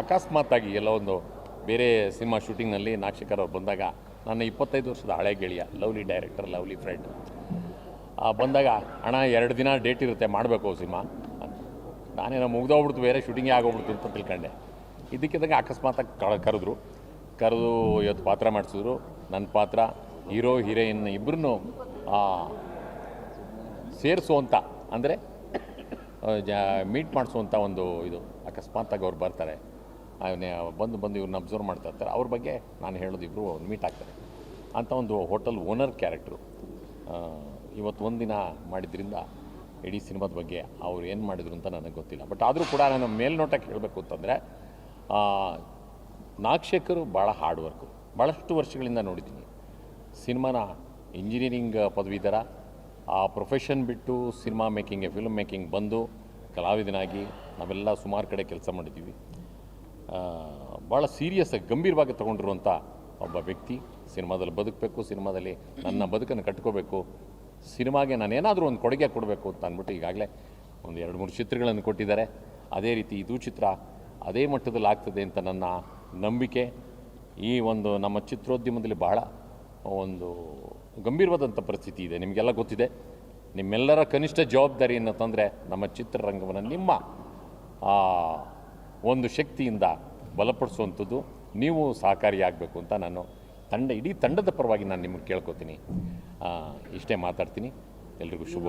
ಅಕಸ್ಮಾತ್ತಾಗಿ ಎಲ್ಲೋ ಒಂದು ಬೇರೆ ಸಿನಿಮಾ ಶೂಟಿಂಗ್ನಲ್ಲಿ ನಾಗಶೇಖರ್ ಅವ್ರು ಬಂದಾಗ, ನನ್ನ ಇಪ್ಪತ್ತೈದು ವರ್ಷದ ಹಳೆ ಗೆಳೆಯ, ಲವ್ಲಿ ಡೈರೆಕ್ಟರ್, ಲವ್ಲಿ ಫ್ರೆಂಡ್. ಬಂದಾಗ, ಅಣ್ಣ, ಎರಡು ದಿನ ಡೇಟ್ ಇರುತ್ತೆ, ಮಾಡಬೇಕು ಸಿನಿಮಾ. ನಾನೇನೋ ಮುಗ್ದೋಗ್ಬಿಡ್ತು, ಬೇರೆ ಶೂಟಿಂಗೇ ಆಗೋಗ್ಬಿಡ್ತು ಅಂತ ತಿಳ್ಕೊಂಡೆ. ಇದಕ್ಕಿದ್ದಂಗೆ ಅಕಸ್ಮಾತಾಗಿ ಕರೆದ್ರು. ಕರೆದು ಇವತ್ತು ಪಾತ್ರ ಮಾಡಿಸಿದ್ರು. ನನ್ನ ಪಾತ್ರ, ಹೀರೋ, ಹೀರೋಯಿನ್ ಇಬ್ಬರನ್ನು ಸೇರಿಸುವಂಥ ಅಂದರೆ ಜ, ಮೀಟ್ ಮಾಡಿಸುವಂಥ ಒಂದು ಇದು. ಅಕಸ್ಮಾತಾಗಿ ಅವ್ರು ಬರ್ತಾರೆ. ಬಂದು ಬಂದು ಇವ್ರನ್ನ ಅಬ್ಸರ್ವ್ ಮಾಡ್ತಾ ಇರ್ತಾರೆ. ಅವ್ರ ಬಗ್ಗೆ ನಾನು ಹೇಳೋದು ಇಬ್ಬರು ಮೀಟ್ ಆಗ್ತಾರೆ. ಅಂತ ಒಂದು ಹೋಟೆಲ್ ಓನರ್ ಕ್ಯಾರೆಕ್ಟ್ರು ಇವತ್ತು ಒಂದಿನ ಮಾಡಿದ್ರಿಂದ ಇಡೀ ಸಿನಿಮಾದ ಬಗ್ಗೆ ಅವ್ರು ಏನು ಮಾಡಿದ್ರು ಅಂತ ನನಗೆ ಗೊತ್ತಿಲ್ಲ. ಬಟ್ ಆದರೂ ಕೂಡ ನಾನು ಮೇಲ್ನೋಟಕ್ಕೆ ಹೇಳಬೇಕು ಅಂತಂದರೆ ನಾಗಶೇಖರು ಭಾಳ ಹಾರ್ಡ್ ವರ್ಕು ಭಾಳಷ್ಟು ವರ್ಷಗಳಿಂದ ನೋಡಿದ್ದೀನಿ. ಸಿನಿಮಾನ ಇಂಜಿನಿಯರಿಂಗ್ ಪದವೀಧರ ಆ ಪ್ರೊಫೆಷನ್ ಬಿಟ್ಟು ಸಿನಿಮಾ ಮೇಕಿಂಗ್ ಫಿಲ್ಮ್ ಮೇಕಿಂಗ್ ಬಂದು ಕಲಾವಿದನಾಗಿ ನಾವೆಲ್ಲ ಸುಮಾರು ಕಡೆ ಕೆಲಸ ಮಾಡಿದ್ದೀವಿ. ಭಾಳ ಸೀರಿಯಸ್ ಆಗಿ ಗಂಭೀರವಾಗಿ ತಗೊಂಡಿರುವಂಥ ಒಬ್ಬ ವ್ಯಕ್ತಿ. ಸಿನಿಮಾದಲ್ಲಿ ಬದುಕಬೇಕು ಸಿನಿಮಾದಲ್ಲಿ ನನ್ನ ಬದುಕನ್ನು ಕಟ್ಕೋಬೇಕು ಸಿನಿಮಾಗೆ ನಾನು ಏನಾದರೂ ಒಂದು ಕೊಡುಗೆ ಕೊಡಬೇಕು ಅಂತ ಅಂದ್ಬಿಟ್ಟು ಈಗಾಗಲೇ ಒಂದು ಎರಡು ಮೂರು ಚಿತ್ರಗಳನ್ನು ಕೊಟ್ಟಿದ್ದಾರೆ. ಅದೇ ರೀತಿ ಇದು ಚಿತ್ರ ಅದೇ ಮಟ್ಟದಲ್ಲಿ ಆಗ್ತದೆ ಅಂತ ನನ್ನ ನಂಬಿಕೆ. ಈ ಒಂದು ನಮ್ಮ ಚಿತ್ರೋದ್ಯಮದಲ್ಲಿ ಬಹಳ ಒಂದು ಗಂಭೀರವಾದಂಥ ಪರಿಸ್ಥಿತಿ ಇದೆ. ನಿಮಗೆಲ್ಲ ಗೊತ್ತಿದೆ. ನಿಮ್ಮೆಲ್ಲರ ಕನಿಷ್ಠ ಜವಾಬ್ದಾರಿಯನ್ನು ತಂದರೆ ನಮ್ಮ ಚಿತ್ರರಂಗವನ್ನು ನಿಮ್ಮ ಒಂದು ಶಕ್ತಿಯಿಂದ ಬಲಪಡಿಸುವಂಥದ್ದು ನೀವು ಸಹಕಾರಿಯಾಗಬೇಕು ಅಂತ ನಾನು ತಂಡ, ಇಡೀ ತಂಡದ ಪರವಾಗಿ ನಾನು ನಿಮಗೆ ಕೇಳ್ಕೊತೀನಿ. ಇಷ್ಟೇ ಮಾತಾಡ್ತೀನಿ. ಎಲ್ರಿಗೂ ಶುಭ.